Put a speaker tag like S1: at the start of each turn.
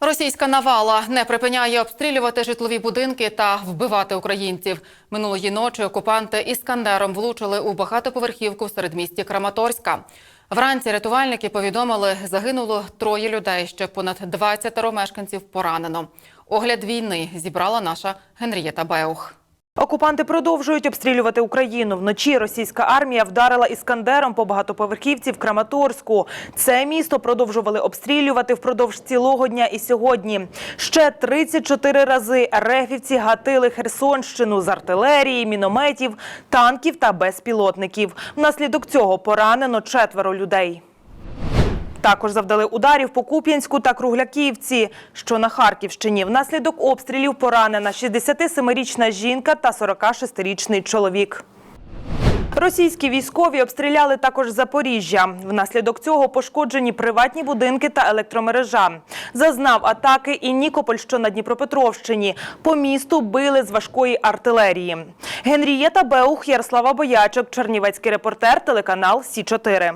S1: Російська навала не припиняє обстрілювати житлові будинки та вбивати українців. Минулої ночі окупанти іскандером влучили у багатоповерхівку в середмісті Краматорська. Вранці рятувальники повідомили, загинуло троє людей, ще понад 20 мешканців поранено. Огляд війни зібрала наша Генрієта Беух.
S2: Окупанти продовжують обстрілювати Україну. Вночі російська армія вдарила іскандером по багатоповерхівці в Краматорську. Це місто продовжували обстрілювати впродовж цілого дня і сьогодні. Ще 34 рази рефівці гатили Херсонщину з артилерії, мінометів, танків та безпілотників. Внаслідок цього поранено четверо людей. Також завдали ударів по Куп'янську та Кругляківці, що на Харківщині. Внаслідок обстрілів поранена 67-річна жінка та 46-річний чоловік. Російські військові обстріляли також Запоріжжя. Внаслідок цього пошкоджені приватні будинки та електромережа. Зазнав атаки і Нікополь, що на Дніпропетровщині. По місту били з важкої артилерії. Генрієта Беух, Ярослава Боячок, Чернівецький репортер, телеканал Сі 4